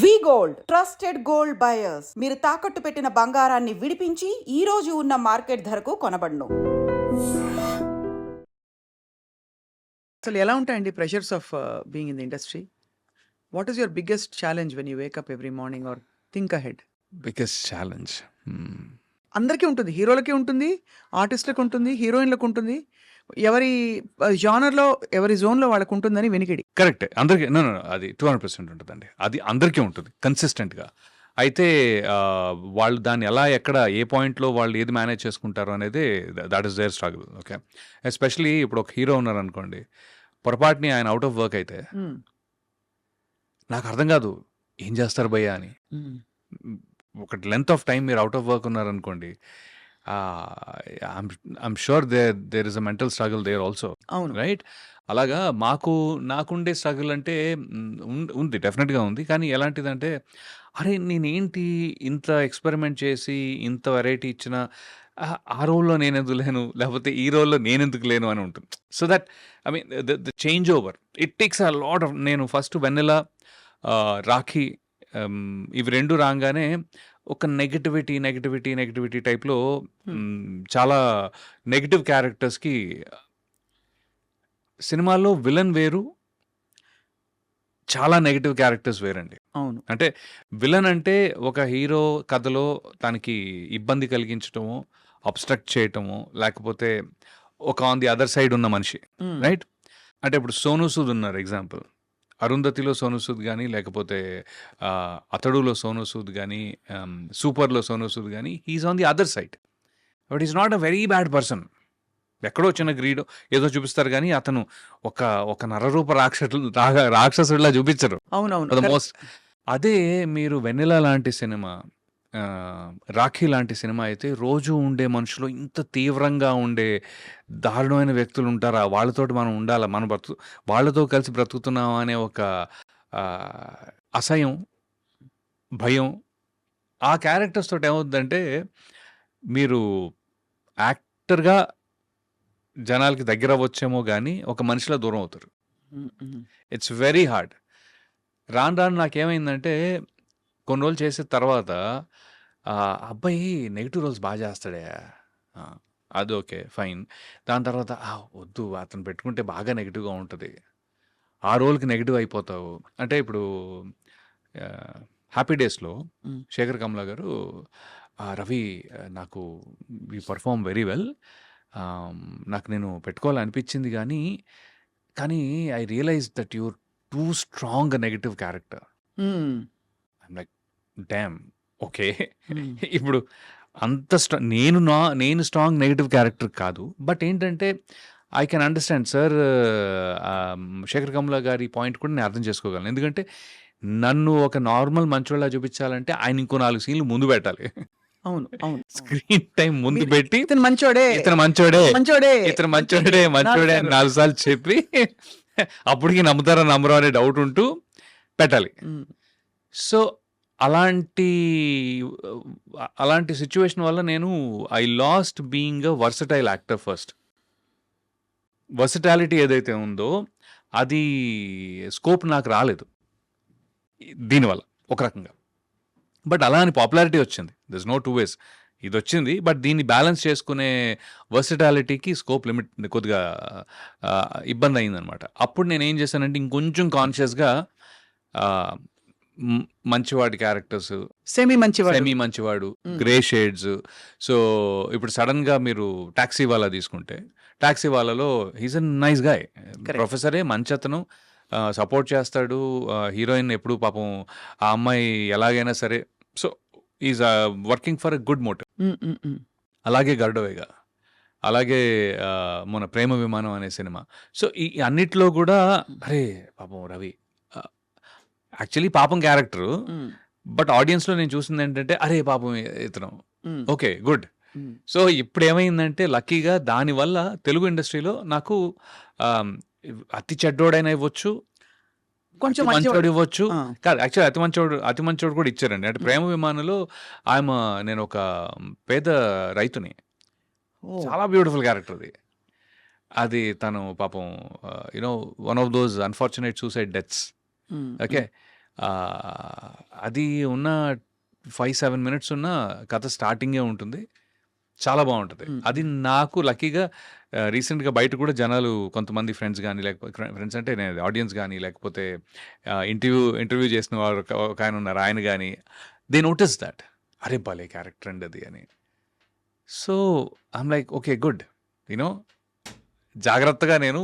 V gold. Trusted gold buyers. మీరు తాకట్టు పెట్టిన బంగారాన్ని విడిపించి ఈ రోజు ఉన్న మార్కెట్ ధరకు కొనబడును. అసలు ఎలా ఉంటాయండి pressures of being in the industry? What is your biggest challenge when you wake up every morning or think ahead? Biggest challenge. అందరికీ ఉంటుంది. హీరోలకి ఉంటుంది ఆర్టిస్టులకు ఉంటుంది హీరోయిన్లకు ఉంటుంది. ఎవరి జానర్లో ఎవరి జోన్లో వాళ్ళకు ఉంటుందని వెనికిడి. కరెక్ట్ అందరికీ no, అది టూ హండ్రెడ్ పర్సెంట్ ఉంటుందండి. అది అందరికీ ఉంటుంది కన్సిస్టెంట్గా అయితే వాళ్ళు దాన్ని ఎలా ఎక్కడ ఏ పాయింట్లో వాళ్ళు ఏది మేనేజ్ చేసుకుంటారు అనేది that is their struggle okay especially ఇప్పుడు ఒక హీరో ఉన్నారు అనుకోండి పొరపాటుని ఆయన అవుట్ ఆఫ్ వర్క్ అయితే నాకు అర్థం కాదు ఏం చేస్తారు భయ్యా అని. ఒక లెంత్ ఆఫ్ టైం మీరు అవుట్ ఆఫ్ వర్క్ ఉన్నారనుకోండి I'm sure there there is a mental struggle there also అవును. రైట్ అలాగా మాకు నాకుండే స్ట్రగుల్ అంటే ఉం- ఉంది డెఫినెట్గా ఉంది. కానీ ఎలాంటిదంటే అరే నేనేంటి ఇంత ఎక్స్పెరిమెంట్ చేసి ఇంత వెరైటీ ఇచ్చిన ఆ, ఆ రోల్లో నేను ఎందుకు లేను? లేకపోతే ఈ రోల్లో నేను ఎందుకు లేను అని ఉంటుంది. So that I mean the change over it takes a lot of నేను ఫస్ట్ వెన్నెల రాఖీ um, ఇవి రెండు రాగానే ఒక నెగటివిటీ నెగటివిటీ నెగటివిటీ టైప్లో చాలా నెగటివ్ క్యారెక్టర్స్కి సినిమాల్లో విలన్ వేరు చాలా నెగటివ్ క్యారెక్టర్స్ వేరండి. అవును. అంటే విలన్ అంటే ఒక హీరో కథలో తనకి ఇబ్బంది కలిగించటము అబ్స్ట్రక్ట్ చేయటము లేకపోతే ఒక ఆన్ ది అదర్ సైడ్ ఉన్న మనిషి. రైట్ అంటే ఇప్పుడు సోను సూద్ ఉన్నారు ఎగ్జాంపుల్ అరుంధతిలో సోను సూద్ కానీ లేకపోతే అతడులో సోను సూద్ కానీ సూపర్లో సోను సూద్ కానీ he's on the other side but is not a very bad person ఎక్కడో చిన్న గ్రీడ్ ఏదో చూపిస్తారు కానీ అతను ఒక ఒక నరరూప రాక్షసు రాగ- రాక్షసుడిలా చూపించరు. అవునవును. మోస్ట్ అదే మీరు వెన్నెల లాంటి సినిమా రాఖీ లాంటి సినిమా అయితే రోజు ఉండే మనుషులు ఇంత తీవ్రంగా ఉండే దారుణమైన వ్యక్తులు ఉంటారా. వాళ్ళతోటి మనం ఉండాలా మనం బ్రతు వాళ్ళతో కలిసి బ్రతుకుతున్నాం అనే ఒక అసహ్యం భయం ఆ క్యారెక్టర్స్ తోటి ఏమవుతుందంటే మీరు యాక్టర్గా జనాలకి దగ్గర అవ్వచ్చేమో కానీ ఒక మనిషిలో దూరం అవుతారు. ఇట్స్ వెరీ హార్డ్ రాను రాను నాకేమైందంటే కొన్ని రోజులు చేసిన తర్వాత అబ్బాయి నెగిటివ్ రోల్స్ బాగా చేస్తాడే. ఆ, అది ఓకే ఫైన్. దాని తర్వాత "ఆ, వద్దు అతను పెట్టుకుంటే బాగా నెగిటివ్గా ఉంటుంది. ఆ రోల్కి నెగిటివ్ అయిపోతావు. అంటే ఇప్పుడు హ్యాపీ డేస్లో. శేఖర్ కమలా గారు "ఆ, రవి నాకు ఈ పర్ఫామ్ వెరీ వెల్. నాకు నేను పెట్టుకోవాలనిపించింది కానీ కానీ I realise that your too strong negative character. Like damn okay. ఇప్పుడు అంత స్ట్రా నేను నా నేను స్ట్రాంగ్ నెగటివ్ క్యారెక్టర్ కాదు. బట్ ఏంటంటే I can understand sir Shekhar Kamala గారి పాయింట్ కూడా నేను అర్థం చేసుకోగలను. ఎందుకంటే నన్ను ఒక నార్మల్ మంచోళ్ళ చూపించాలంటే ఆయన ఇంకో నాలుగు సీన్లు ముందు పెట్టాలి. అవును అవును స్క్రీన్ టైం ముందు మీరు- పెట్టి ఇతను మంచోడే. ఇతను మంచోడే. మంచోడే. ఇతను మంచోడే మంచోడే అని నాలుగు సార్లు చెప్పి అప్పటికి నమ్ముతారా నమ్మరు అనే డౌట్ ఉంటూ పెట్టాలి. సో అలాంటి అలాంటి సిచ్యువేషన్ వల్ల నేను I lost being a versatile actor first versatility ఏదైతే ఉందో అది స్కోప్ నాకు రాలేదు. దీనివల్ల ఒక రకంగా. బట్ అలా అని పాపులారిటీ వచ్చింది. దిస్ నో టూ వేస్ ఇది వచ్చింది బట్ దీన్ని బ్యాలెన్స్ చేసుకునే వర్సిటాలిటీకి స్కోప్ లిమిట్ కొద్దిగా ఇబ్బంది అయిందనమాట అప్పుడు నేను ఏం చేశానంటే ఇంకొంచెం కాన్షియస్గా మంచివాడి క్యారెక్టర్స్. సెమీ మంచివాడు. సెమీ మంచివాడు. గ్రే షేడ్స్ సో ఇప్పుడు సడన్గా మీరు టాక్సీ వాళ్ళ తీసుకుంటే టాక్సీ వాళ్ళలో హీస్ అ నైస్ గాయ్ ప్రొఫెసరే మంచి అతను సపోర్ట్ చేస్తాడు. హీరోయిన్ ఎప్పుడు పాపం ఆ అమ్మాయి ఎలాగైనా సరే. So is working for a good motive. అలాగే గర్డవేగా. అలాగే మన ప్రేమ విమానం అనే సినిమా. సో ఈ అన్నిట్లో కూడా అరే పాపం రవి యాక్చువల్లీ పాపం క్యారెక్టరు. బట్ ఆడియన్స్లో నేను చూసింది ఏంటంటే అరే పాపం ఇతను. Okay good. సో ఇప్పుడు ఏమైందంటే లక్కీగా దానివల్ల తెలుగు ఇండస్ట్రీలో నాకు ఆమ్, అతి చెడ్డోడైనా ఇవ్వచ్చు. కొంచెం మంచోడు ఇవ్వచ్చు. కాదు యాక్చువల్ అతి మంచోడు అతి మంచోడు కూడా ఇచ్చారండి. అంటే ప్రేమ విమానంలో ఆయన నేను ఒక పేద రైతుని. చాలా బ్యూటిఫుల్ క్యారెక్టర్ అది. అది తను పాపం you know one of those unfortunate suicide deaths mm, అది ఉన్న 5, 7 మినిట్స్ ఉన్న కథ స్టార్టింగే ఉంటుంది. చాలా బావుంటది. హ్మ్. అది నాకు లక్కీగా ఆహ్, రీసెంట్‌గా బయట కూడా జనాలు కొంతమంది ఫ్రెండ్స్ గాని, లేకపోతే ఫ్రె ఫ్రెండ్స్ అంటే నేను ఆడియన్స్ గాని, లేకపోతే ఆహ్, ఇంటర్వ్యూ ఇంటర్వ్యూ చేసిన వారు ఒక ఒకాయన ఉన్నారు. ఆయన గాని దే నోటీస్ థట్. అరే! భలే క్యారెక్టర్ అండి అది అని. So, I'm like okay. Good. You know జాగ్రత్తగా నేను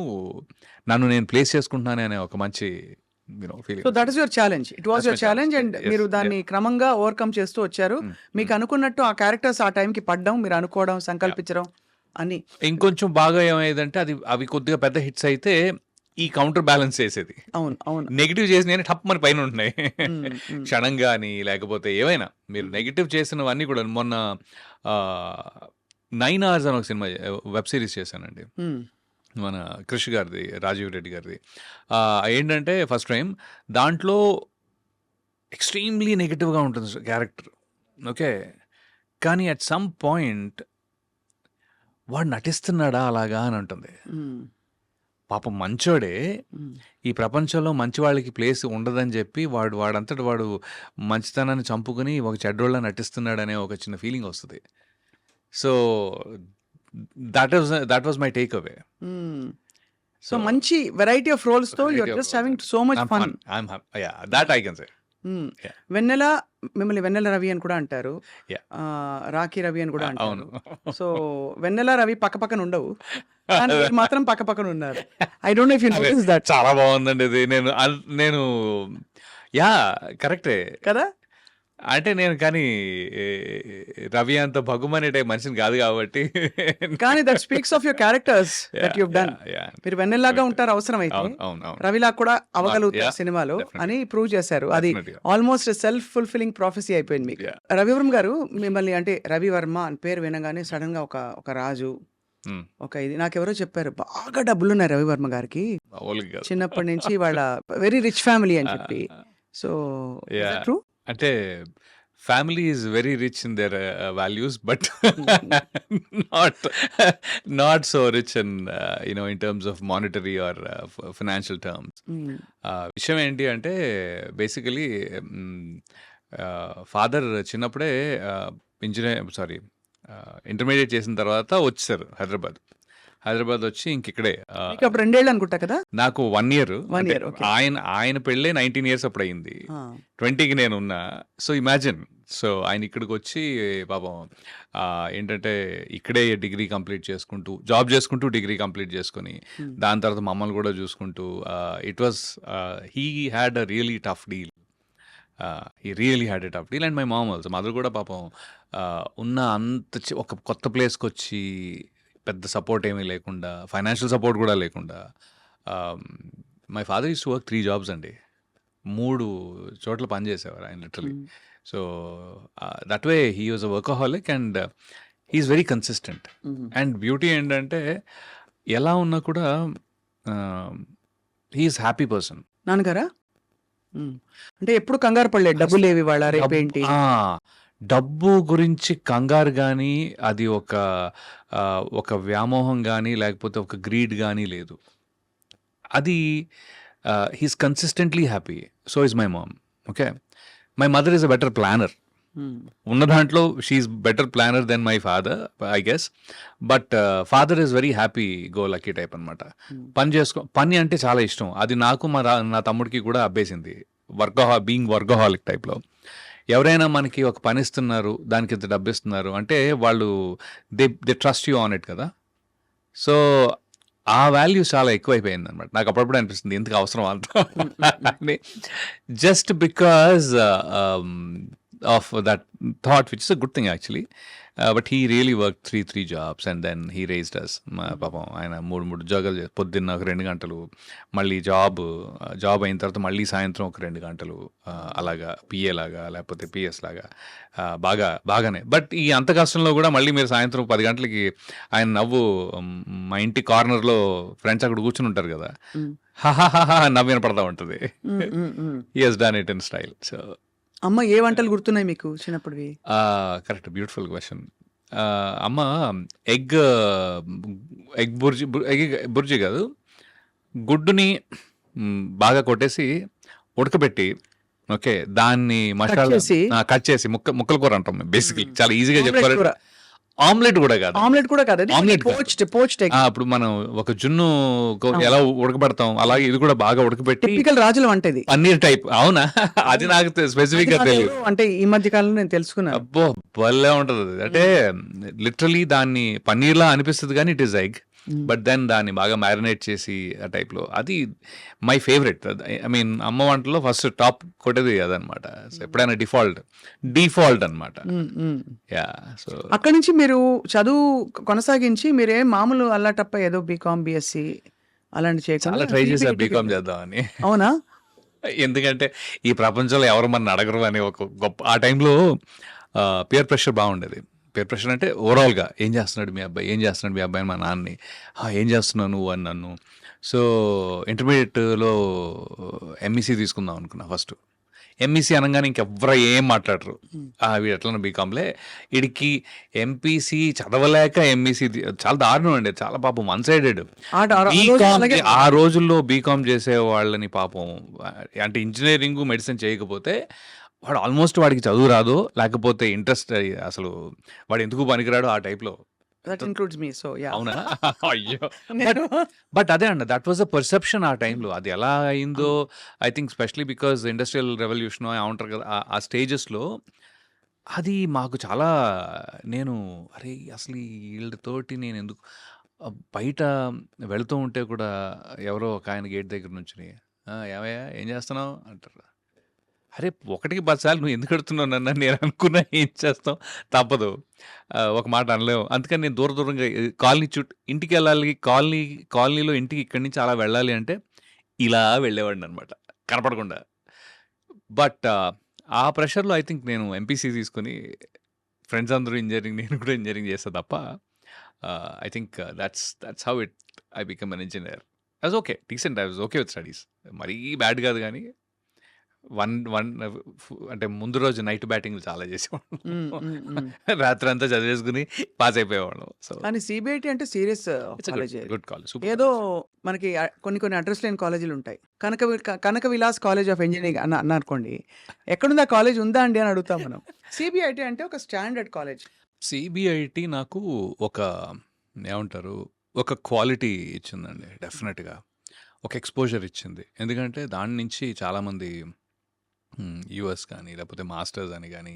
నన్ను నేను ప్లేస్ చేసుకుంటున్నాను అనే ఒక మంచి you know feeling so that is your challenge. It was your challenge. And మీరు. దాన్ని క్రమంగా ఓవర్‌కమ్ చేస్తూ వచ్చారు. హ్మ్. మీకు హ్మ్. అనుకున్నట్టు ఆ క్యారెక్టర్స్ ఆ టైంకి పడ్డం, మీరు అనుకోవడం, సంకల్పించడం అన్నీ. ఇంకొంచెం బాగా ఏమయ్యేదంటే అది అవి కొద్దిగా పెద్ద హిట్స్ అయితే ఈ కౌంటర్ బ్యాలెన్స్ చేసేది. అవును. అవును. నెగెటివ్ చేసినయన్ని టప్‌మని పైన ఉంటున్నాయి. హ్మ్. క్షణం గాని, లేకపోతే ఏవైనా మీరు నెగెటివ్ చేసినవన్నీ కూడా మొన్న 9 అవర్స్ అని ఒక సినిమా వెబ్ సీరీస్ చేశానండి. మన క్రిష్ గారిది, రాజీవ్ రెడ్డి గారిది. ఏంటంటే ఫస్ట్ టైమ్ దాంట్లో ఎక్స్‌ట్రీమ్‌లీ నెగెటివ్‌గా ఉంటుంది క్యారెక్టర్. ఓకే. కానీ అట్ సమ్ పాయింట్ వాడు నటిస్తున్నాడా అలాగా అని ఉంటుంది. పాపం మంచోడే. ఈ ప్రపంచంలో మంచి వాళ్ళకి ప్లేస్ ఉండదని చెప్పి వాడు వాడంతట వాడు మంచితనాన్ని చంపుకొని ఒక చెడ్డోళ్ళ నటిస్తున్నాడనే ఒక చిన్న ఫీలింగ్ వస్తది. So, that was that was my takeaway. So మంచి variety of you are variety of just having so much fun. హ్యాప్ yeah! That I can say. Vennela మిమ్మల్ని వెన్నెల రవి అని కూడా అంటారు. రాఖీ రవి అని కూడా. అంటారు. సో వెన్నెల, రవి పక్కపక్కన ఉండవు. కానీ మీరు మాత్రం పక్కపక్కన ఉన్నారు. I don't know if you notice that. చాలా బావుందండి ఇది. నేను నేను యాహ్! కరెక్టే. కదా! అంటే నేను కానీ ఏ రవి అంత భగ్గుమనే టైప్ మనిషిని కాదు కాబట్టి కానీ that speaks of your characters that yeah! You have done. మీరు వెన్నెల్లాగా. ఉంటారు. అవును. అవును. అవును. రవిలాగా కూడా! అవ్వగలుగుతారు! సినిమాలో. అని ప్రూవ్ చేశారు. అది. ఆల్మోస్ట్ సెల్ఫ్ ఫుల్‌ఫిల్లింగ్ ప్రొఫెసీ అయిపోయింది మీకు. రవివర్మ గారు మిమ్మల్ని అంటే రవి వర్మ అని పేరు వినగానే సడెన్‌గా ఒక ఒక రాజు హ్మ్. ఒక ఇది నాకెవరో చెప్పారు. బాగా డబ్బులున్నాయి రవివర్మ గారికి. చిన్నప్పటి నుంచి వాళ్ళ వెరీ రిచ్ ఫ్యామిలీ అని! చెప్పి. So true? అంటే family is very rich in their values but not not so rich in ah, you know in terms of monetary or financial terms. ఆహ్, విషయం ఏంటి అంటే ఆహ్, ఫాదర్ చిన్నప్పుడే ఇంజినీర్ సారీ ఇంటర్మీడియేట్ చేసిన తర్వాత వచ్చేసారు హైదరాబాద్. హైదరాబాద్ వచ్చి ఇంకిక్కడే ఆహ్, మీకు అప్పుడు రెండేళ్ళు అనుకుంటా కదా? నాకు 1 ఇయర్. 1 అంటే ఇయర్. ఆయన ఆయన పెళ్ళే 19 ఇయర్స్ అప్పుడయింది. ఆ! 20కి నేనున్నా. So, imagine. సో, ఆయన ఇక్కడికొచ్చి పాపం ఆహ్, ఏంటంటే ఇక్కడే డిగ్రీ కంప్లీట్ చేసుకుంటూ, జాబ్ చేసుకుంటూ డిగ్రీ కంప్లీట్ చేసుకొని, హ్మ్. దాని తర్వాత మమ్మల్ని కూడా చూసుకుంటూ it was he had a really tough deal. Ah, he really had a tough deal and my mom also. Mother కూడా పాపం ఉన్న అంత ఒక కొత్త ప్లేస్‌కొచ్చి పెద్ద సపోర్ట్ ఏమీ లేకుండా, ఫైనాన్షియల్ సపోర్ట్ కూడా లేకుండా my father to work 3 jobs అండి. 3 చోట్ల పని చేసేవారు ఆయన literally. Hmm. So, that way he was a workaholic and he is very consistent. And beauty ఏంటంటే ఎలా ఉన్నా కూడా ah, he is happy person. నాన్నగారా? హ్మ్. అంటే ఎప్పుడు కంగారు పడలేదు. డబ్బులేవి ఇవాళ డబ్ రేపేంటి? డబ్బు గురించి కంగారు గాని, అది ఒక ఆహ్, ఒక వ్యామోహం గాని, లేకపోతే ఒక గ్రీడ్ గాని లేదు. అది ఆహ్, he is consistently happy. So is my mom. Okay. My mother is a better planner. Hmm. ఉన్న దాంట్లో she is better planner then my father I guess. But father is very happy go lucky type అనమాట. హ్మ్. పని చేసుకో పని అంటే చాలా ఇష్టం. అది నాకు మా రా నా తమ్ముడికి కూడా అబ్బేసింది. వర్కహా బీయింగ్ వర్కహాలిక్ టైప్‌లో. ఎవరైనా మనకి ఒక పని ఇస్తున్నారు, దానికి ఇంత డబ్బిస్తున్నారు అంటే వాళ్ళు they they trust you on it కదా! సో, ఆ వాల్యూస్ చాలా ఎక్కువైపోయిందనమాట. నాకు అప్పుడప్పుడు అనిపిస్తుంది ఎందుకు అవసరమా అంత. Just because of that thought which is a good thing actually. Ah, but he really worked 3, 3 jobs and then he raised us. మా హ్మ్. పాపం ఆయన 3, 3 ఉద్యోగాలు చే పొద్దున్న ఒక 2 గంటలు, మళ్ళీ జాబ్ జాబ్ అయిన తర్వాత మళ్ళీ సాయంత్రం ఒక 2 గంటలు అలాగా పీఏ లాగా లేకపోతే పీఎస్ లాగా బాగా బాగానే. బట్ ఈ అంత కష్టంలో కూడా మళ్ళీ మీరు సాయంత్రం 10 గంటలకి ఆయన నవ్వు మా ఇంటి కార్నర్‌లో ఫ్రెండ్స్ అక్కడ కూర్చొని ఉంటారు కదా! హ్మ్. హాహాహాహా అని నవ్వు వినపడతా ఉంటది. He has done it in style. So అమ్మ ఏ వంటలు గుర్తున్నాయి మీకు చిన్నప్పుడివి? ఆహ్, కరెక్ట్ బ్యూటిఫుల్. ఆహ్, అమ్మ egg egg bhurji egg bhurji కాదు. గుడ్డుని బాగా కొట్టేసి ఉడకబెట్టి ఓకే దాన్ని మసాలా? కట్ చేసి ముక్క ముక్కల కూర అంటాం బేసిక్లీ. చాలా ఈజీగా కూర. ఆమ్లెట్ కూడా కాదు. ఆమ్లెట్ కూడా కాదు. ఆమ్లెట్. పోచ్డ్ పోచ్డ్ ఆ, ఇప్పుడు మనం ఒక జున్ను. ఎలా ఉడకబెడతాం అలాగే ఇది కూడా బాగా ఉడకబెట్టి టిపికల్ రాజుల వంట ఇది. పన్నీర్ టైప్. అవునా? అది నాకు స్పెసిఫిక్గా తెలియదు అంటే ఈ మధ్య కాలంలో నేను తెలుసుకున్నాను. అబ్బో భలే ఉంటది. అంటే లిటరలీ దాన్ని పన్నీర్ లా అనిపిస్తుంది కానీ it is egg. But then దాన్ని బాగా మ్యారినేట్ చేసి ఆ type లో అది మై ఫేవరెట్. ఐ మీన్ అమ్మ వంటలో ఫస్ట్ టాప్ కొట్టేది అదనమాట. So, ఎప్పుడైనా డిఫాల్ట్ డిఫాల్ట్ అన్నమాట. మ్మ్, మ్మ్. యా సో అక్కడి నుంచి మీరు చదువు కొనసాగించి మీరే మామూలు అల్లాటప్ప ఏదో బీకామ్ బిఎస్సి అలాంటి చేయకుండా చాలా ట్రై CBT బీకామ్ చేద్దామని. అవునా? ఎందుకంటే ఈ ప్రపంచంలో ఎవరు మన అడగరు అని ఒక గొప్ప ఆ టైంలో పియర్ ప్రెషర్ బాగుండేది. పియర్ ప్రెషర్ అంటే ఓవరాల్గా ఏం చేస్తున్నాడు మీ అబ్బాయి? ఏం చేస్తున్నాడు మీ అబ్బాయి? అని మా నాన్నని "ఆ, ఏం చేస్తున్నావు నువ్వు? అని నన్ను. సో ఇంటర్మీడియట్లో ఎంఈసీ తీసుకుందాం అనుకున్నా ఫస్ట్. ఎంఈసీ అనగానే ఇంకెవ్వరు ఏం మాట్లాడరు. వీడు ఎట్లా బీకామ్లే వీడికి ఎంపీసీ చదవలేక ఎంఈసీ చాలా దారుణం అండి. చాలా పాపం వన్ సైడెడ్ ఆ రోజుల్లో బీకామ్ చేసే వాళ్ళని పాపం అంటే ఇంజనీరింగ్ మెడిసిన్ చేయకపోతే వాడు ఆల్మోస్ట్ వాడికి చదువు రాదు లేకపోతే ఇంట్రెస్ట్ అసలు వాడు ఎందుకు పనికిరాడు ఆ టైప్లో that includes me so yeah అవునా? అయ్యో. బట్ అదే అండి దట్ వాజ్ అ పర్సెప్షన్ ఆ టైంలో అది ఎలా అయిందో I think specially because industrial revolution ఉంటారు కదా ఆ- స్టేజెస్లో అది మాకు చాలా నేను అరే అసలు వీళ్ళతోటి నేను ఎందుకు బయట వెళ్తూ ఉంటే కూడా ఎవరో ఒక ఆయన గేట్ దగ్గర నుంచి ఏమయ్యా ఏం చేస్తున్నావు? అంటారు. అరే ఒకటికి పది సార్లు నువ్వు ఎందుకు అడుగుతున్నావు నన్ను? అని నేను అనుకున్నా ఏం చేస్తాం? తప్పదు. ఒక మాట అనలేము. అందుకని నేను దూర దూరంగా ఈ కాలనీ చుట్టూ ఇంటికి వెళ్ళాలి కాలనీ కాలనీలో ఇంటికి ఇక్కడి నుంచి అలా వెళ్ళాలి అంటే ఇలా వెళ్ళేవాడిని అనమాట. కనపడకుండా. బట్ ఆ ప్రెషర్లో ఐ థింక్ నేను ఎంపీసీ తీసుకుని ఫ్రెండ్స్ అందరూ ఇంజనీరింగ్ నేను కూడా ఇంజనీరింగ్ చేస్తా తప్ప I think that's that's how it I become an engineer was okay decent I was okay with studies మరీ బ్యాడ్ కాదు కానీ వన్ వన్ అంటే ముందు రోజు నైట్ బ్యాటింగ్ చాలా చేసేవాళ్ళం. రాత్రి అంతా చదివేసుకుని పాస్ అయిపోయేవాళ్ళం. సో కానీ సిబిఐటి అంటే సీరియస్ కాలేజ్ గుడ్ కాలేజ్ ఏదో మనకి ఆ- కొన్ని కొన్ని అడ్రస్ లేని కాలేజీలు ఉంటాయి. కనక Kanaka Vilas college of engineering అన్న అన్న అనుకోండి. ఎక్కడుంది ఆ కాలేజ్ ఉందా అండి అని అడుగుతాం మనం. సిబిఐటి అంటే ఒక స్టాండర్డ్ కాలేజ్ సిబిఐటి నాకు ఒక ఏమంటారు ఒక క్వాలిటీ ఇచ్చిందండి డెఫినెట్గా ఒక ఎక్స్పోజర్ ఇచ్చింది. ఎందుకంటే దాని నుంచి చాలామంది యుఎస్ కానీ లేకపోతే మాస్టర్స్ అని కానీ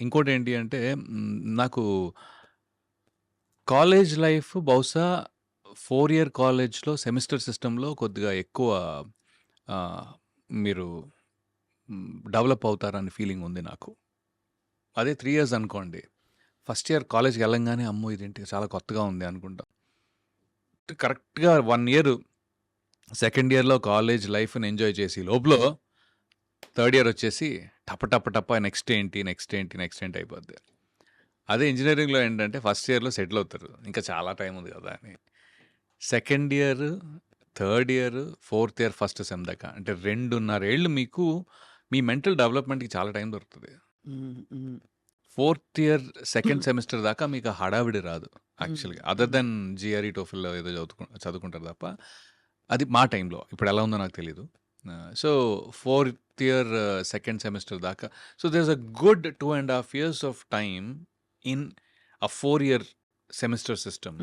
ఇంకోటి ఏంటి అంటే నాకు కాలేజ్ లైఫ్ బహుశా ఫోర్ ఇయర్ కాలేజ్లో సెమిస్టర్ సిస్టంలో కొద్దిగా ఎక్కువ మీరు డెవలప్ అవుతారని ఫీలింగ్ ఉంది నాకు. అదే త్రీ ఇయర్స్ అనుకోండి. ఫస్ట్ ఇయర్ కాలేజ్కి వెళ్ళంగానే అమ్మో ఇదేంటి చాలా కొత్తగా ఉంది అనుకుంటాం. కరెక్ట్గా వన్ ఇయర్ సెకండ్ ఇయర్లో కాలేజ్ లైఫ్ని ఎంజాయ్ చేసి లోపల థర్డ్ ఇయర్ వచ్చేసి టప టప టప నెక్స్ట్ ఏంటి నెక్స్ట్ ఏంటి నెక్స్ట్ ఏంటి అయిపోద్ది. అదే ఇంజనీరింగ్లో ఏంటంటే ఫస్ట్ ఇయర్లో సెటిల్ అవుతారు. ఇంకా చాలా టైం ఉంది కదా అని. Second year third year fourth year first sem దాకా. అంటే రెండున్నరేళ్ళు మీకు మీ మెంటల్ డెవలప్మెంట్కి చాలా టైం దొరుకుతుంది. ఫోర్త్ ఇయర్ సెకండ్ సెమిస్టర్ దాకా మీకు హడావిడి రాదు యాక్చువల్గా. అదర్ దెన్ జిఆర్ఈ టోఫిల్లో ఏదో చదువుకు చదువుకుంటారు తప్ప. అది మా టైంలో ఇప్పుడు ఎలా ఉందో నాకు తెలియదు so fourth year second semester దాకా. So there a good two and half years of time in a four year semester system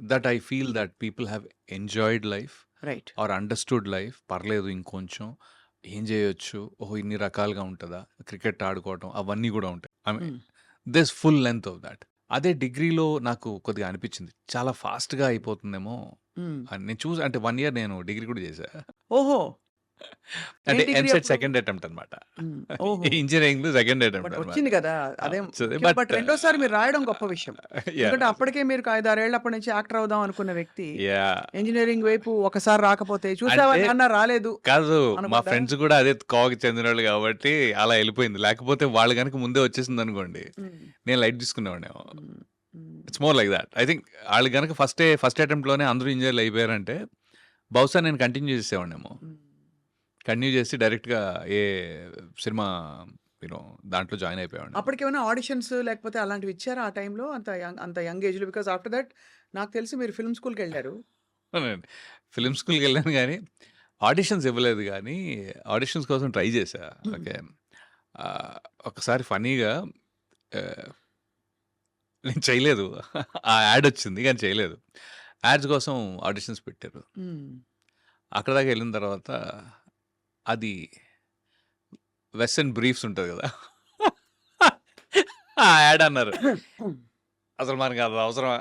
that I feel that people have enjoyed life right or understood life పర్లేదు ఇంకొంచెం. ఏం చేయొచ్చు? ఓహో ఇన్ని రకాలుగా ఉంటుందా? Cricket ఆడుకోవటం అవన్నీ కూడా ఉంటాయి. I mean this full length of that అదే డిగ్రీలో నాకు కొద్దిగా అనిపించింది. చాలా ఫాస్ట్గా అయిపోతుందేమో అని నేను చూసి. అంటే వన్ ఇయర్ నేను డిగ్రీ కూడా చేశా. ఓహో! అంటే ఎంసెట్ అప్పుడు? సెకండ్ అటెంప్ట్ అనమాట. ఓహో. ఇంజనీరింగ్ సెకండ్ బట్ అటెంప్ట్ వచ్చింది కదా అదే బట్ రెండోసారి మీరు రాయడం గొప్ప విషయం. ఎందుకంటే అప్పటికే మీరు ఐదు ఆరేళ్ళ అప్పటి నుంచి యాక్టర్ అవుదాం అనుకున్న వ్యక్తి ఇంజనీరింగ్ వైపు ఒకసారి రాకపోతే చూసావా అంటే- నాన్న రాలేదు కాదు మా? ఫ్రెండ్స్ కూడా అదే కోవకి చెందిన వాళ్ళు కాబట్టి అలా వెళ్ళిపోయింది. లేకపోతే వాళ్ళు కనుక ముందే వచ్చేసింది అనుకోండి నేను light తీసుకునేవాడిని it's more like that I think వాళ్ళు కనుక ఫస్ట్ ఫస్ట్ అటెంప్ట్లోనే అందరూ ఇంజనీర్లు అయిపోయారంటే బహుశా నేను కంటిన్యూ చేసేవాడినేమో. కంటిన్యూ చేసి డైరెక్ట్గా ఏ సినిమా యూనో దాంట్లో జాయిన్ అయిపోయాడు అప్పటికేమైనా ఆడిషన్స్ లేకపోతే అలాంటివి ఇచ్చారా ఆ టైంలో అంత అంత యంగ్ ఏజ్లో బికాస్ ఆఫ్టర్ దట్ నాకు తెలిసి మీరు ఫిల్మ్ స్కూల్కి వెళ్ళారు ఫిలిం స్కూల్కి వెళ్ళాను కానీ ఆడిషన్స్ ఇవ్వలేదు గానీ, ఆడిషన్స్ కోసం ట్రై చేశా. ఓకే. ఒకసారి ఫన్నీగా ఆహ్ నేను చేయలేదు. ఆ యాడ్ వచ్చింది గానీ చేయలేదు. యాడ్స్ కోసం ఆడిషన్స్ పెట్టారు. అక్కడి దాకా ఎళ్ళిన తర్వాత అది వెస్టర్న్ బ్రీఫ్స్ ఉంటది! ఆ యాడ్ అన్నారు. అసలు మనకు అది అవసరమా?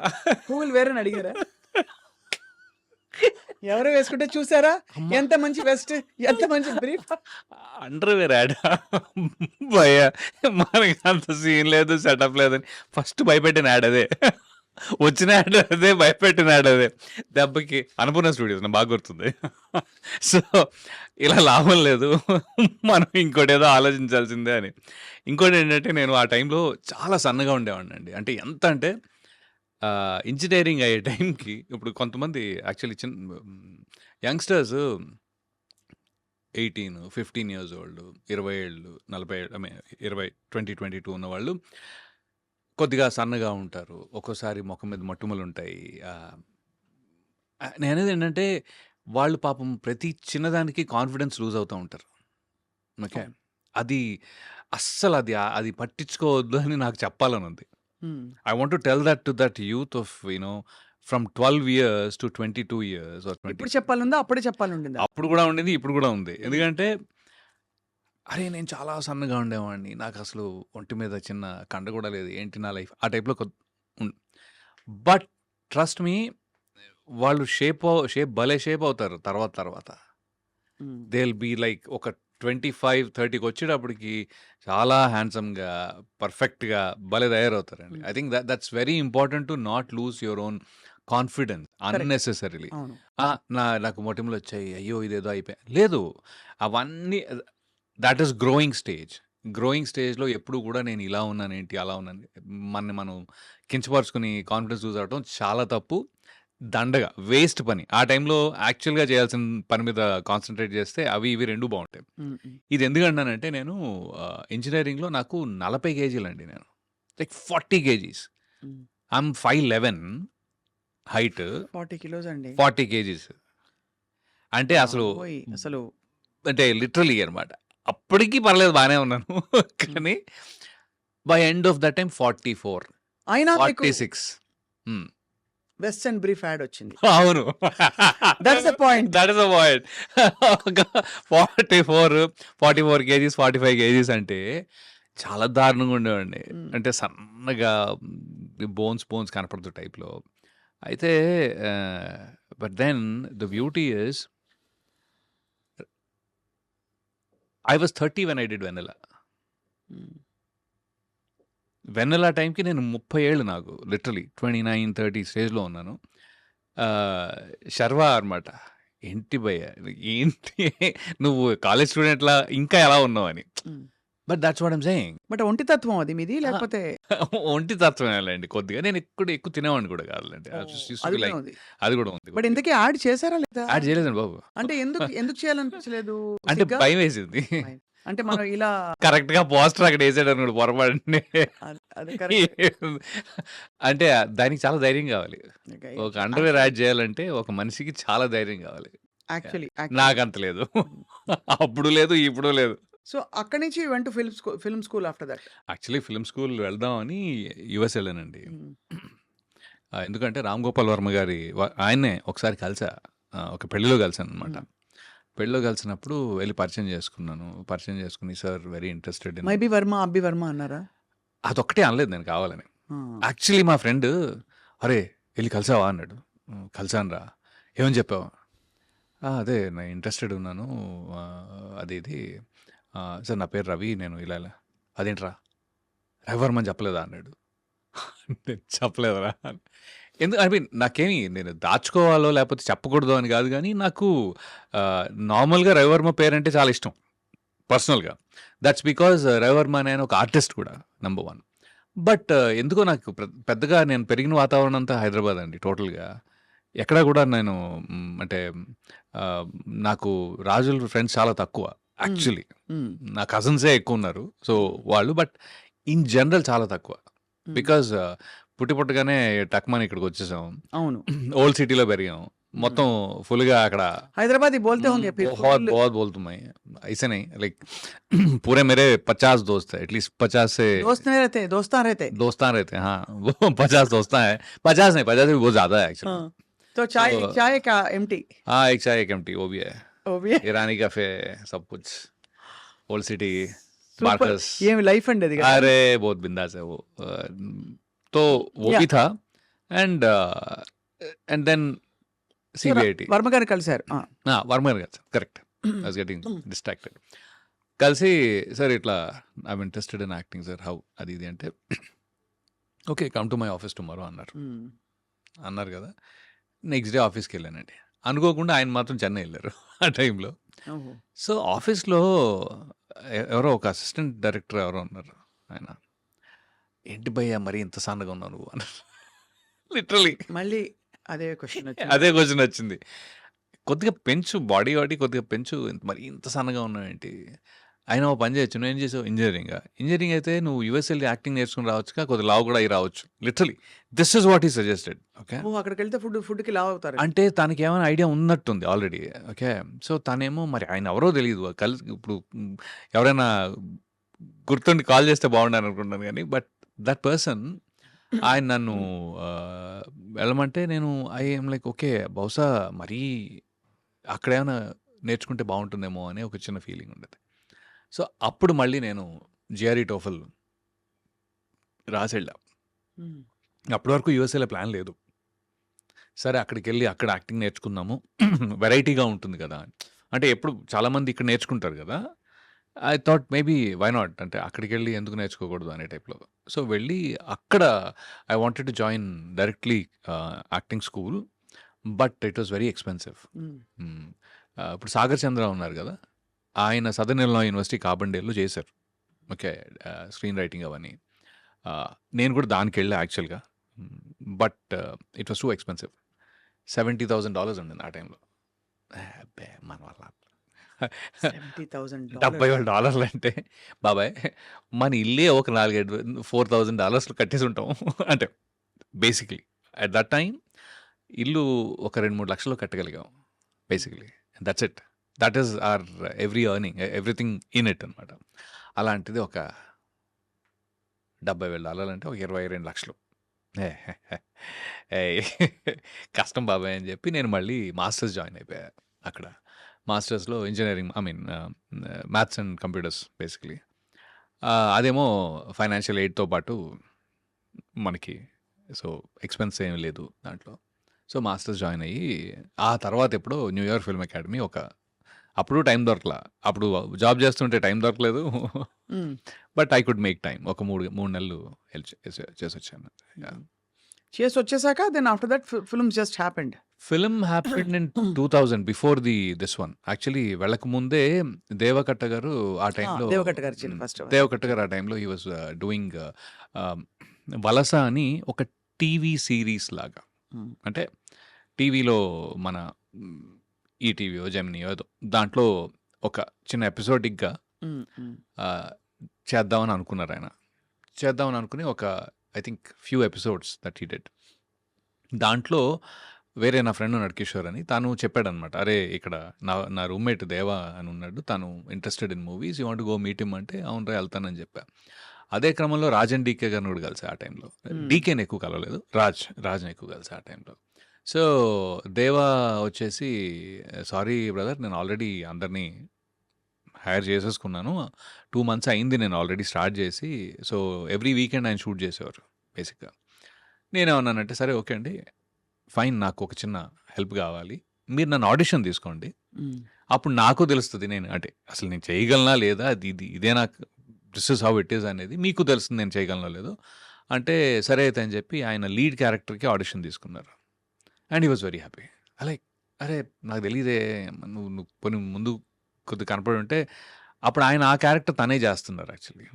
పువ్వులు వేరేని అడిగారా? ఎవరో వేసుకుంటే చూసారా? ఎంత మంచి వెస్ట్, ఎంత మంచి బ్రీఫ్. అండర్‌వేర్ యాడా? భయ్యా మనకి అంత సీన్ లేదు, సెటప్ లేదని ఫస్ట్ భయపెట్టిన యాడ్ అదే. వచ్చినాడు అదే, భయపెట్టినాడు అదే. దెబ్బకి అన్నపూర్ణ స్టూడియోస్ నాకు బాగా గుర్తుంది. సో, ఇలా లాభం లేదు. మనం ఇంకోటి ఏదో ఆలోచించాల్సిందే అని. ఇంకోటి ఏంటంటే నేను ఆ టైంలో చాలా సన్నగా ఉండేవాడినండి. అంటే ఎంత అంటే ఇంజనీరింగ్ అయ్యే టైంకి ఇప్పుడు కొంతమంది యాక్చువల్లీ చిన్న యంగ్‌స్టర్స్ 18, 15 ఇయర్స్ ఓల్డ్ 20 ఏళ్ళు, 40 ఐ మీన్ 20, 20, 22 ఉన్నవాళ్ళు కొద్దిగా సన్నగా ఉంటారు. ఒక్కోసారి మొఖం మీద మొటిమలుంటాయి. ఆహ్, ఆహ్, నేననేదేంటంటే వాళ్ళు పాపం ప్రతి చిన్నదానికి కాన్ఫిడెన్స్ లూజ్ అవుతా ఉంటారు. ఓకే. అవును. అది అస్సలది ఆహ్, అది పట్టించుకోవద్దు అని నాకు చెప్పాలనుంది. హ్మ్. I want to tell that to that youth of you know from 12 years to 22 years or 20 ఇప్పుడు చెప్పాలుందా? అప్పుడే చెప్పాలుండిందా? అప్పుడు గూడా ఉండింది. ఇప్పుడు గూడా ఉంది. ఎందుకంటే అరే! నేను చాలా సన్నగా ఉండేవాడిని. నాకసలు ఒంటి మీద చిన్న కండ గూడా లేదు. ఏంటి నా లైఫ్? ఆ టైప్‌లో కొద్ బట్ ట్రస్ట్ మీ వాళ్ళు షేప్ షేప్ భలే షేప్ అవుతారు తర్వాత తర్వాత. హ్మ్. దే విల్ బి లైక్ ఒక 25, 30కి వచ్చేటప్పటికి చాలా హ్యాండ్సమ్‌గా, పర్ఫెక్ట్‌గా భలే తయారవుతారండి. హ్మ్. I think that that's very important to not lose your own confidence correct. Unnecessarily. అవును. ఆ! నా నాకు మొటిమలొచ్చాయి. అయ్యో! ఇదేదో అయిపోయా లేదు. అవన్నీ that is growing stage. Growing స్టేజ్‌లో ఎప్పుడు గూడా నేను ఇలా ఉన్నానేంటి, అలా ఉన్నాను మనని మనం కించపరుచుకొని కాన్ఫిడెన్స్ లూజ్ చాలా తప్పు. దండగ. వేస్ట్ పని. ఆ టైంలో యాక్చువల్‌గా చేయాల్సిన పని మీద కాన్సంట్రేట్ చేస్తే అవి ఇవి 2 బావుంటాయి. హ్మ్. హ్మ్. ఇది ఎందుకంటున్నానంటే నేను ఇంజినీరింగ్‌లో నాకు 40 కేజీలండి నేను. Like 40 kgs. Hmm. I am 5'11" height. 40 kilos అండి. 40 కేజీస్. అంటే అసలు! అసలు అంటే లిటరల్లీ అన్నమాట. అప్పటికి పర్లేదు బానే ఉన్నాను. కానీ by end of that time 44, అయినా మీకు 46 హ్మ్. వెస్టర్న్ బ్రీఫ్ యాడ్ వచ్చింది. అవును. That's the point. That is the point. ఒక 44, 44 కేజీస్, 45 కేజీస్ అంటే చాలా దారుణంగా ఉండేవాడిని. అంటే సన్నగా బోన్స్ బోన్స్ కనపడుతూ టైప్‌లో. అయితే but then the beauty is I was 30 when I did Vennela. Hmm. Vennela టైంకి నేను 30 ఏళ్ళు నాకు లిటరల్లీ 29, 30 స్టేజ్‌లో ఉన్నాను. శర్వా అనమాట. ఏంటి భయ్యా! ఏంటి నువ్వు కాలేజ్ స్టూడెంట్‌లా ఇంకా ఎలా ఉన్నావని. హ్మ్. But that's what I am saying. But ఒంటి తత్వం అది మీది! లేకపోతే ఒంటి తత్వమేలెండి కొద్దిగా. నేను ఎక్కువ ఎక్కువ తినేవాడిని కూడా కాదులెండి. అది కూడా లైక్ ఉంది. అది కూడా ఉంది బట్. ఇంతకీ యాడ్ చేసారా లేదా? యాడ్ చేయలేదండి బాబు. అంటే ఎందుకు ఎందుకు చేయాలనిపించలేదు? అంటే సిగ్గా? భయం. అంటే మనం ఇలా కరెక్ట్‌గా పోస్టర్ అక్కడ పొరపాటున. అది అది కరెక్టే. అంటే దానికి చాలా ధైర్యం కావాలి. ఒక అండర్‌వేర్ యాడ్ చేయాలంటే ఒక మనిషికి చాలా ధైర్యం కావాలి. యాక్చువల్లీ. నాకంత లేదు. అప్పుడు లేదు, ఇప్పుడు లేదు. సో అక్కడి నుంచి went film school film school after that. Actually film school వెళ్దామని యూఎస్ వెళ్ళానండి. ఎందుకంటే రామ్ గోపాల్ వర్మ గారి ఆయన్నే ఒకసారి కలిసా. ఒక పెళ్ళిలో కలిసాననమాట. హ్మ్. పెళ్ళిలో కలిసినప్పుడు వెళ్ళి పరిచయం చేసుకున్నాను. పరిచయం చేసుకొని sir very interested maybe Varma, అబ్బి వర్మ అన్నారా? అదొక్కటే అనలేదు నేను కావాలని. యాక్చువల్లీ మా ఫ్రెండ్ "అరేయ్! ఎళ్ళి కలిసావా?" అన్నాడు. హ్మ్. కలిసానురా. ఏమని చెప్పావు? "ఆ! అదే నేను ఇంట్రెస్టెడ్ ఉన్నాను. అది ఇది. సార్ నా పేరు రవి. నేను ఇలా ఇలా." "అదేంట్రా? రవివర్మని చెప్పలేదా?" అన్నాడు. నేను చెప్పలేదురా. ఎందుకు ఐ మీన్ నాకేమి నేను దాచుకోవాలో లేకపోతే చెప్పకూడదు అని కాదు కానీ నాకు నార్మల్‌గా రవివర్మ పేరు అంటే చాలా ఇష్టం. పర్సనల్‌గా. దట్స్ బికాజ్ రవివర్మ అనే ఆయన ఒక ఆర్టిస్ట్ కూడా నంబర్ వన్ బట్ ఎందుకో నాకు పెద్దగా నేను పెరిగిన వాతావరణం అంతా హైదరాబాద్ అండి టోటల్‌గా. ఎక్కడ కూడా నేను అంటే నాకు రాజుల ఫ్రెండ్స్ చాలా తక్కువ యాక్చువల్లీ. హ్మ్. నా కజిన్సే ఎక్కువున్నారు. సో, వాళ్ళు బట్ ఇన్ జనరల్ చాలా తక్కువ. హ్మ్. బికాజ్ పుట్టి పుట్టగానే టక్‌మని ఇక్కడికొచ్చేసాం. అవును. ఓల్డ్ సిటీలో పెరిగాం. మొత్తం ఫుల్‌గా అక్కడ హైదరాబాదీ బోల్తే हुँ, होंगे फिर तो बहुत फुल बहुत बोलता हूँ मैं। ऐसे नहीं लाइक पूरे मेरे 50 दोस्त हैं एटलीस्ट 50 से दोस्त नहीं रहते दोस्तान रहते दोस्तान रहते हैं हाँ वो 50 दोस्तान है 50 नहीं 50 से भी बहुत ज़्यादा है एक्चुअली हाँ तो चाय तो चाय का एमटी हाँ एक चाय एक एम्प्टी वो भी है वो भी है ईरानी कैफे सब कुछ ओल्ड सिटी సూపర్ बार्कस ఏమి లైఫ్ అండి అది కదా अरे बहुत बिंदास है वो अ, तो वो Yeah. भी था एंड एंड देन సో ర- सीबीआईटी వర్మ గారు కలిశారు ఆ. వర్మర్ గారు correct I was getting distracted కలిసి సార్ ఇట్లా I'm interested in acting sir how అది ఇది అంటే okay come to my office tomorrow అన్నారు ఉమ్. అన్నారు కదా నెక్స్ట్ డే ఆఫీస్కి వెళ్ళానండి అనుకోకుండా ఆయన మాత్రం చెన్నై వెళ్ళారు ఆ టైంలో. సో ఆఫీస్లో ఎవరో ఒక అసిస్టెంట్ డైరెక్టర్ ఎవరో ఉన్నారు ఆయన. ఏంటి భయ్యా మరి ఇంత సన్నగా ఉన్నావు నువ్వు? అన్నారు. లిటరలీ మళ్ళీ అదే క్వశ్చన్ అదే క్వశ్చన్ వచ్చింది. కొద్దిగా పెంచు బాడీ బాడీ కొద్దిగా పెంచు. ఇంత- మరి ఇంత సన్నగా ఉన్నావు ఏంటి అయినా ఓ పని చేయొచ్చు. నువ్వు ఏం చేసావు? ఇంజనీరింగ్. ఇంజనీరింగ్ అయితే నువ్వు యూఎస్ వెళ్ళి యాక్టింగ్ నేర్చుకుని రావచ్చు. కొద్దిగా లావు కూడా అయి రావచ్చు. Literally. This is what he suggested. Okay? అక్కడికి వెళ్తే ఫుడ్ ఫుడ్కి లావ్ అవుతారు. అంటే తనకి ఏమైనా ఐడియా ఉన్నట్టుంది ఆల్రెడీ. ఓకే? సో తనేమో మరి ఆయన ఎవరో తెలియదు కలిసి ఇప్పుడు ఎవరైనా గుర్తుండి కాల్ చేస్తే బాగుండని అనుకుంటున్నాను కానీ బట్ దట్ పర్సన్ ఆయన నన్ను వెళ్ళమంటే నేను ఐ ఏం లైక్ ఓకే బహుశా మరీ అక్కడ ఏమైనా నేర్చుకుంటే బాగుంటుందేమో అని ఒక చిన్న ఫీలింగ్ ఉండేది. సో అప్పుడు మళ్ళీ నేను జిఆర్ఈ టోఫల్ రాసి వెళ్ళా. అప్పటి వరకు యూఎస్ఏలో ప్లాన్ లేదు. సరే అక్కడికి వెళ్ళి అక్కడ యాక్టింగ్ నేర్చుకుందాము. వెరైటీగా ఉంటుంది కదా. అంటే ఎప్పుడు చాలామంది ఇక్కడ నేర్చుకుంటారు కదా. I thought maybe why not అంటే అక్కడికి వెళ్ళి ఎందుకు నేర్చుకోకూడదు అనే టైప్లో. సో వెళ్ళి అక్కడ I wanted to join directly acting school but it was very expensive ఇప్పుడు సాగర్ చంద్ర ఉన్నారు కదా. ఆయన సదర్న్ ఇల్లా యూనివర్సిటీ కాబండేలో చేశారు. ఓకే స్క్రీన్ రైటింగ్ అవన్నీ. నేను కూడా దానికి వెళ్ళా యాక్చువల్గా. But it was too expensive. Seventy thousand dollars ఉండింది ఆ టైంలో. అబ్బే మన వల్ల 70,000 డెబ్బై వేల డాలర్స్. డాలర్లు అంటే బాబాయ్ మన ఇల్లే ఒక నాలుగైదు ఫోర్ థౌజండ్ డాలర్స్లో కట్టేసి ఉంటాం. అంటే బేసిక్లీ. అట్ దట్ టైం ఇల్లు ఒక రెండు మూడు లక్షలు కట్టగలిగాం basically. That's it that is our every earning everything in it అనమాట అలాంటిది ఒక డెబ్బై వేలు డాలర్లు అంటే ఒక ఇరవై రెండు లక్షలు. ఏ, కష్టం బాబాయ్ అని చెప్పి నేను మళ్ళీ మాస్టర్స్ జాయిన్ అయిపోయా అక్కడ. మాస్టర్స్లో engineering I mean maths and computers basically. అదేమో ఫైనాన్షియల్ ఎయిడ్తో పాటు మనకి సో ఎక్స్పెన్స్ ఏం లేదు దాంట్లో. సో మాస్టర్స్ జాయిన్ అయ్యి ఆ తర్వాత ఎప్పుడో న్యూయార్క్ ఫిల్మ్ అకాడమీ ఒక అప్పుడు టైం దొరకలా. అప్పుడు జాబ్ చేస్తుంటే టైం దొరకలేదు. But I could make time. ఒక మూడు మూడు నెలలు చేసి వచ్చాను. చేసి వచ్చేసాక then after that film just happened film happened in two thousand before the this one actually వెళ్ళక ముందే దేవకట్ట గారు ఆ టైంలో దేవకట్ట గారు ఫస్ట్ దేవకట్ట గారు ఆ టైంలో హీ వాజ్ డూయింగ్ వలస అని ఒక టీవీ సిరీస్ లాగా. అంటే టీవీలో మన ఈటీవీయో జెమినియో ఏదో. దాంట్లో ఒక చిన్న ఎపిసోడిక్గా చేద్దామని అనుకున్నారు ఆయన. చేద్దామని అనుకుని ఒక I think few episodes that he did. దాంట్లో వేరే నా ఫ్రెండ్ ఉన్నాడు కిషోర్ అని తను చెప్పాడనమాట అరే ఇక్కడ నా నా రూమ్మేట్ దేవా అని ఉన్నాడు. తను interested in movies you want go meet him అంటే అవును రా వెళ్తానని చెప్పా. అదే క్రమంలో రాజన్ డీకే గారిని కూడా కలిసి ఆ టైంలో. డీకేని ఎక్కువ కలవలేదు రాజ్ రాజ్ని ఎక్కువ కలిసి ఆ టైంలో. సో దేవా వచ్చేసి సారీ బ్రదర్ నేను ఆల్రెడీ అందరినీ హైర్ చేసేసుకున్నాను. టూ మంత్స్ అయింది నేను ఆల్రెడీ స్టార్ట్ చేసి సో ఎవ్రీ వీకెండ్ ఆయన షూట్ చేసేవారు బేసిక్గా. నేనేమన్నానంటే సరే ఓకే అండి. ఫైన్ నాకు ఒక చిన్న హెల్ప్ కావాలి. మీరు నన్ను ఆడిషన్ తీసుకోండి. అప్పుడు నాకు తెలుస్తుంది నేను అంటే అసలు నేను చేయగలనా లేదా? అది ఇది ఇదే నాకు this is how it is అనేది మీకు తెలుస్తుంది నేను చేయగలనో లేదో? అంటే సరే అయితే అని చెప్పి ఆయన లీడ్ క్యారెక్టర్కి ఆడిషన్ తీసుకున్నారు. And he was very happy అలే అరే నాకు తెలియదే నువ్వు నువ్వు కొన్ని ముందు కొద్ది కనపడి ఉంటే అప్పుడు ఆయన ఆ క్యారెక్టర్ తనే చేస్తున్నారు actually.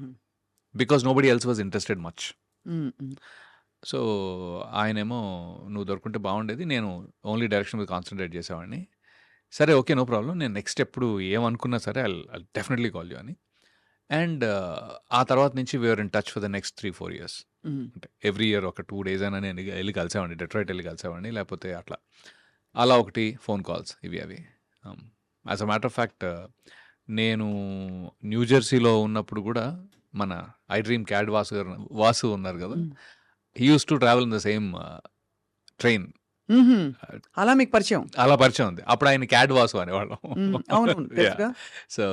Because nobody else was interested much so ఆయనేమో నువ్వు దొరుకుంటే బాగుండేది నేను ఓన్లీ డైరెక్షన్ మీద కాన్సన్ట్రేట్ చేసేవాడిని. సరే ఓకే నో ప్రాబ్లం నేను నెక్స్ట్ ఎప్పుడు ఏమనుకున్నా సరే ఐ డెఫినెట్లీ కాల్ యూ అని. అండ్ ఆ తర్వాత నుంచి we're in touch for the next three four years అంటే ఎవ్రీ ఇయర్ ఒక టూ డేస్ అయినా నేను వెళ్ళి కలిసేవాడిని డెట్రాయిట్ వెళ్ళి కలిసేవాడిని లేకపోతే అట్లా. అలా ఒకటి ఫోన్ కాల్స్ ఇవి అవి. As a matter of fact నేను న్యూ జెర్సీలో ఉన్నప్పుడు కూడా మన ఐ డ్రీమ్ క్యాడ్ వాసు గారు వాసు ఉన్నారు కదా. He uses to travel in the same train మ్మ్హ్మ్. అలా మీకు పరిచయం? అలా పరిచయం ఉంది. అప్పుడు ఆయన క్యాడ్ వాసు అనేవాళ్ళం. మ్మ్. అవునవును తెలుసుగా. సో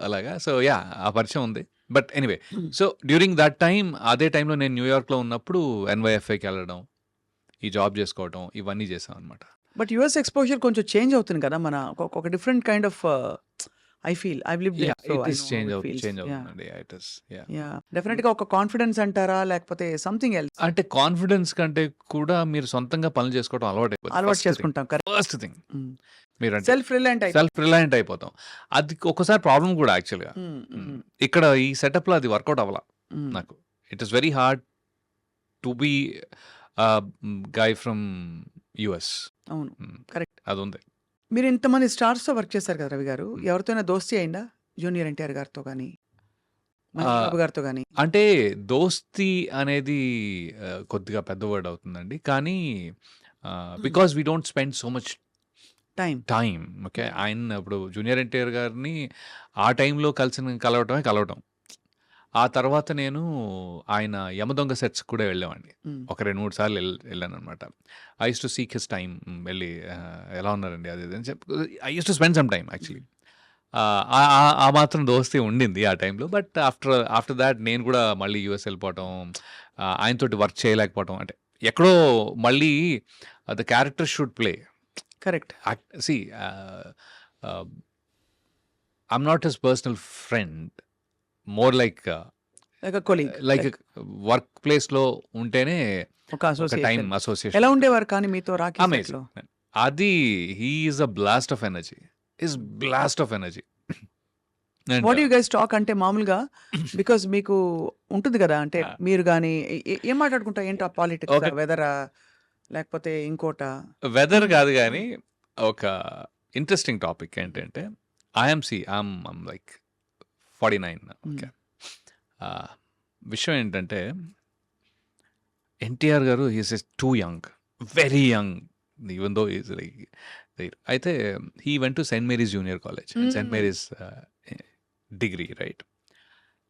అలాగా. సో యా ఆ పరిచయం ఉంది. But anyway. So during that time అదే టైంలో నేను న్యూయార్క్లో ఉన్నప్పుడు ఎన్వైఎఫ్ఐకి వెళ్ళడం ఈ జాబ్ చేసుకోవడం ఇవన్నీ చేసాం అనమాట బట్ యుఎస్ ఎక్స్పోజర్ కొంచెం చేంజ్ అవుతుంది కదా మన ఒక different kind of I feel I live it is change అవుతుంది చేంజ్ అవుతుందండి ఇట్ ఇస్ యా యా డెఫినెట్గా ఒక కాన్ఫిడెన్స్ అంటారా లేకపోతే సంథింగ్ ఎల్స్ అంటే కాన్ఫిడెన్స్ కంటే కూడా మీరు సొంతంగా పనులు చేసుకోవడం అలవాటు అలవాటు చేసుకుంటాం ఫస్ట్ థింగ్ మీరు సెల్ఫ్ రిలయంట్ సెల్ఫ్ రిలయంట్ అయిపోతాం. అది ఒక్కసారి ప్రాబ్లం కూడా యాక్చువల్గా ఇక్కడ ఈ సెటప్లో అది వర్కౌట్ అవ్వాల నాకు. It is very hard to be guy from US అవును కరెక్ట్ అది ఉంది మీరు ఇంతమంది స్టార్స్తో వర్క్ చేశారు కదా రవి గారు. ఎవరితోనైనా దోస్తి అయిందా? జూనియర్ ఎన్టీఆర్ గారితో కానీ మహేష్ గారితో కానీ అంటే దోస్తి అనేది ఆ, కొద్దిగా పెద్ద వర్డ్ అవుతుందండి. కానీ because we don't spend so much time time okay? ఆయన ఇప్పుడు జూనియర్ ఎన్టీఆర్ గారిని ఆ టైంలో కలిసిన కలవటమే కలవటం. ఆ తర్వాత నేను ఆయన యమదొంగ సెట్స్ కూడా వెళ్ళేవాడిని. ఒక రెండు మూడు సార్లు వెళ్ళ వెళ్ళాను అనమాట I uses to seek his time వెళ్ళి ఆ, ఎలా ఉన్నారండి అది ఇది అని చెప్పి I uses to spend some time actually ఆ మాత్రం దోస్తీ ఉండింది ఆ టైంలో బట్ ఆఫ్టర్ ఆఫ్టర్ దాట్ నేను కూడా మళ్ళీ యూఎస్ వెళ్ళిపోవటం ఆ, ఆయనతోటి వర్క్ చేయలేకపోవటం అంటే ఎక్కడో మళ్ళీ the character should play correct see I'm not his personal friend more like like work ప్లేస్లో ఉంటేనే ఒక టైం అసోసియేషన్ ఎలా ఉండేవారు కానీ మీతో రాకీ set అమేజింగ్లో అది he's a blast of energy is blast of energy what you guys talk అంటే మామూలుగా బికాజ్ మీకు ఉంటుంది కదా అంటే Ah. మీరు కానీ ఏం మాట్లాడుకుంటా ఏంటో పాలిటిక్స్. వెదరా లేకపోతే ఇంకోట? వెదర్ కాదు కానీ ఒక ఇంట్రెస్టింగ్ టాపిక్ ఏంటంటే I'm I'm like forty nine. Okay. విషయం ఏంటంటే ఎన్టీఆర్ గారు he's is too young very young even though is like అయితే he went to Saint Mary's junior college Saint. Mary's degree right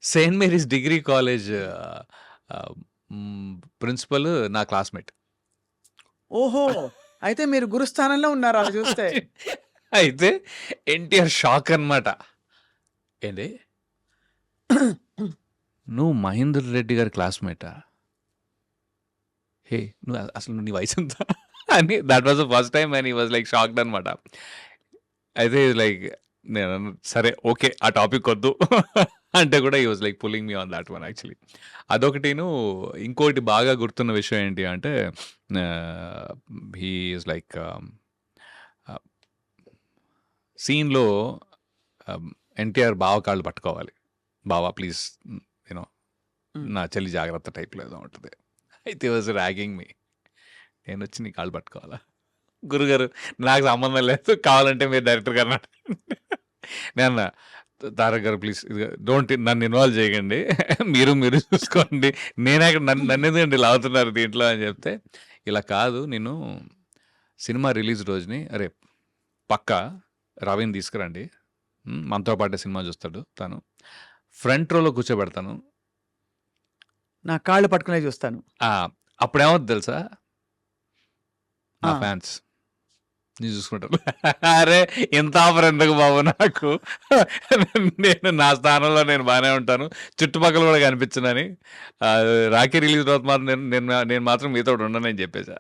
Saint Mary's degree college principal నా classmate ఓహో! అయితే మీరు గురుస్థానంలో ఉన్నారు అలా చూస్తే. అయితే ఎన్టీఆర్ షాక్ అన్నమాట. ఏంటి నువ్వు మహేందర్ రెడ్డి గారి క్లాస్మేటా? హే నువ్వు అసలు నీ వయసు ఎంత? అని that was the first time and he was like shocked అనమాట అయితే లైక్ నేను సరే ఓకే ఆ టాపిక్ వద్దు. అంటే కూడా he was like pulling me on that one actually అదొకటిను ఇంకోటి బాగా గుర్తున్న విషయం ఏంటి అంటే హీ ఈజ్ లైక్ సీన్లో ఎన్టీఆర్ బావ కాళ్ళు పట్టుకోవాలి. బావా ప్లీజ్ యూనో. నా చెల్లి జాగ్రత్త టైప్లో ఏదో ఉంటుంది. అయితే వాజ్ ర్యాగింగ్ మీ నేను వచ్చి నీ కాళ్ళు పట్టుకోవాలా? గురుగారు నాకు సంబంధం లేదు కావాలంటే మీరు డైరెక్టర్ గారు నేను తారక్ గారు ప్లీజ్ డోంట్ నన్ను ఇన్వాల్వ్ చేయకండి. మీరు మీరు చూసుకోండి. నేనే అక్కడ నన్ను నన్ను ఎందుకండి లాగుతున్నారు దీంట్లో? అని చెప్తే ఇలా కాదు నేను సినిమా రిలీజ్ రోజుని అరే పక్క రవిని తీసుకురండి. మనతో పాటే సినిమా చూస్తాడు తను. ఫ్రంట్ రోలో కూర్చోబెడతాను. నా కాళ్ళు పట్టుకునే చూస్తాను. అప్పుడేమవుతుంది తెలుసా? నా. ఫ్యాన్స్. నీ చూసుకుంటారు అరే ఇంత ఆఫర్ ఎందుకు బాబు నాకు? నేను నా స్థానంలో నేను బాగానే ఉంటాను. చుట్టుపక్కల కూడా కనిపించనని. రాఖీ రిలీజ్ తర్వాత మాత్రం నేను నేను నేను మాత్రం మీతో ఉండనని చెప్పేసా